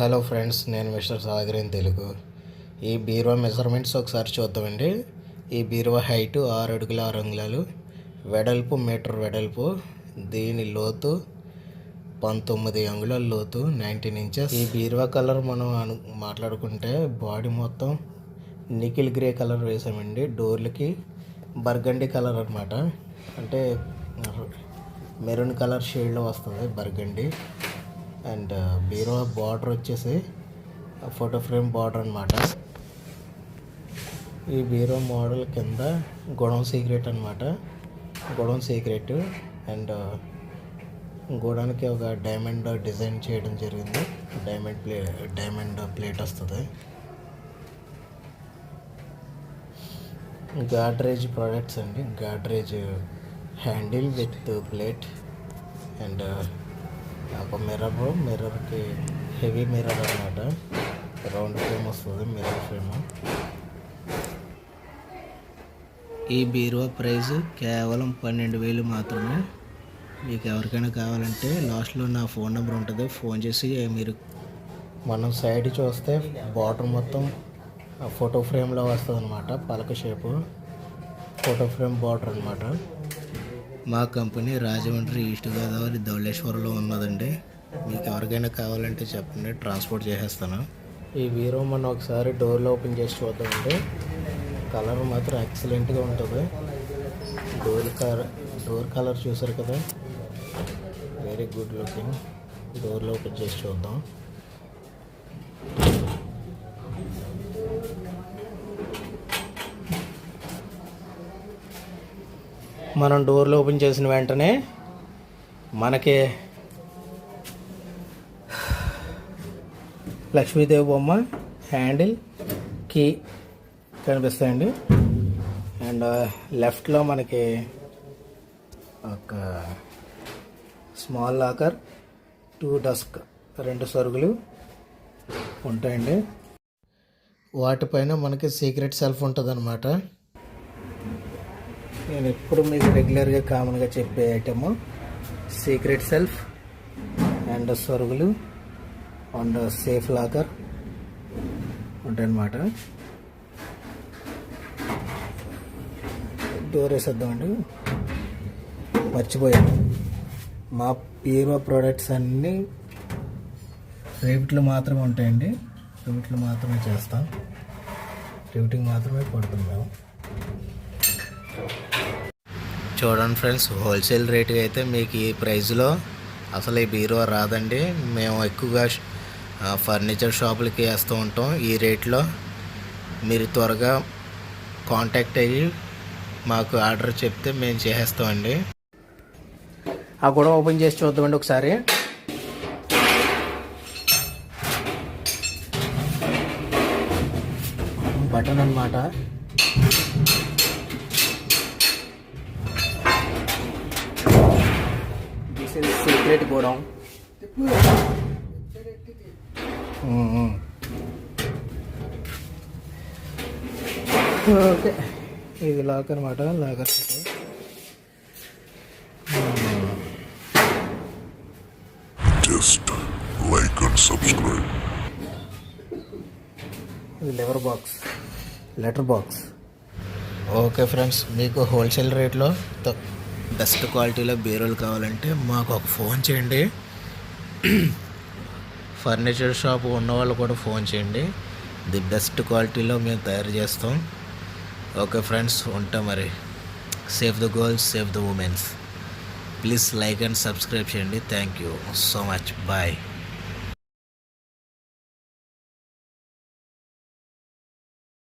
Hello friends నేను mister సాగరేన్ తెలుగు. ఈ బీరువా మెజర్మెంట్స్ ఒకసారి చూద్దామండి. ఈ బీరువా హైట్ ఆరు అడుగుల ఆరు అంగుళాలు. వెడల్పు మీటర్ వెడల్పు. దీని లోతు పంతొమ్మిది అంగుళాల లోతు నైన్టీన్ ఇంచెస్. ఈ బీరువా కలర్ మనం అను మాట్లాడుకుంటే బాడీ మొత్తం నికిల్ గ్రే కలర్ వేసామండి. డోర్లకి బర్గండి కలర్ అనమాట అంటే మెరూన్ కలర్ షేడ్లో వస్తుంది బర్గండి. అండ్ బీరో బార్డర్ వచ్చేసి ఫోటో ఫ్రేమ్ బార్డర్ అనమాట ఈ బీరో మోడల్ కింద గొడవ సీక్రెట్ అనమాట గొడవ సీక్రెట్ అండ్ గోడానికి ఒక డైమండ్ డిజైన్ చేయడం జరిగింది. డైమండ్ ప్లే డైమండ్ ప్లేట్ వస్తుంది. గాడ్రేజ్ ప్రోడక్ట్స్ అండి. Godrej handle with plate and ఒక మిర్రర్ మిర్రర్కి హెవీ మిర్రర్ అనమాట రౌండ్ ఫ్రేమ్ వస్తుంది మిర్రర్ ఫ్రేమ్ ఈ బీరువా ప్రైస్ కేవలం పన్నెండు వేలు మాత్రమే. మీకు ఎవరికైనా కావాలంటే లాస్ట్లో నా ఫోన్ నెంబర్ ఉంటుంది ఫోన్ చేసి మీరు మనం సైడ్ చూస్తే బార్డర్ మొత్తం ఫోటో ఫ్రేమ్లో వస్తుంది అనమాట పలక షేపు ఫోటో ఫ్రేమ్ బార్డర్ అనమాట మా కంపెనీ రాజమండ్రి ఈస్ట్ గోదావరి ధవళేశ్వరంలో ఉన్నదండి. మీకు ఎవరికైనా కావాలంటే చెప్పండి ట్రాన్స్పోర్ట్ చేసేస్తాను. ఈ వీరో మనం ఒకసారి డోర్లో ఓపెన్ చేసి చూద్దామండి. కలర్ మాత్రం ఎక్సలెంట్గా ఉంటుంది. డోర్ కలర్ డోర్ కలర్ చూసారు కదా? వెరీ గుడ్ లుకింగ్ డోర్లో ఓపెన్ చేసి చూద్దాం. మనం డోర్లో ఓపెన్ చేసిన వెంటనే మనకి లక్ష్మీదేవి బొమ్మ హ్యాండిల్ కీ కనిపిస్తాయండి. అండ్ లెఫ్ట్లో మనకి ఒక స్మాల్ లాకర్ టూ డస్క్ రెండు సరుకులు ఉంటాయండి. వాటిపైన మనకి సీక్రెట్ సెల్ఫ్ ఉంటుంది నేను ఎప్పుడు మీకు రెగ్యులర్గా కామన్గా చెప్పే ఐటము సీక్రెట్ సెల్ఫ్ అండ్ సొరుగులు అండ్ సేఫ్ లాకర్ ఉంటాయన్నమాట డోర్ వేసేద్దామండి. మర్చిపోయాను. మా పీరో ప్రోడక్ట్స్ అన్నీ రేవిట్లు మాత్రమే ఉంటాయండి. రేవిట్లు మాత్రమే చేస్తాం. రేవిటింగ్ మాత్రమే పడుతుంది మేము చూడండి ఫ్రెండ్స్ హోల్సేల్ రేట్గా అయితే మీకు ఈ ప్రైస్లో అసలు ఈ బీరువా రాదండి. మేము ఎక్కువగా ఫర్నిచర్ షాపులకి వేస్తూ ఉంటాం ఈ రేట్లో. మీరు త్వరగా కాంటాక్ట్ అయ్యి మాకు ఆర్డర్ చెప్తే మేము చేసేస్తామండి. ఆ కూడా ఓపెన్ చేసి చూద్దామండి ఒకసారి. బటన్ అన్నమాట. Secret godown okay. ఇది లాక్ అనమాట locker Just like and subscribe. ఇది lever box letter box okay friends మీకు హోల్సేల్ రేట్లో బెస్ట్ క్వాలిటీలో బీరోలు కావాలంటే మాకు ఒక ఫోన్ చేయండి. ఫర్నిచర్ షాప్ ఉన్న వాళ్ళు కూడా ఫోన్ చేయండి. ది బెస్ట్ క్వాలిటీలో మేము తయారు చేస్తాం. ఓకే ఫ్రెండ్స్ ఉంటాం మరి. Save the girls save the women's please like and subscribe చేయండి. Thank you so much bye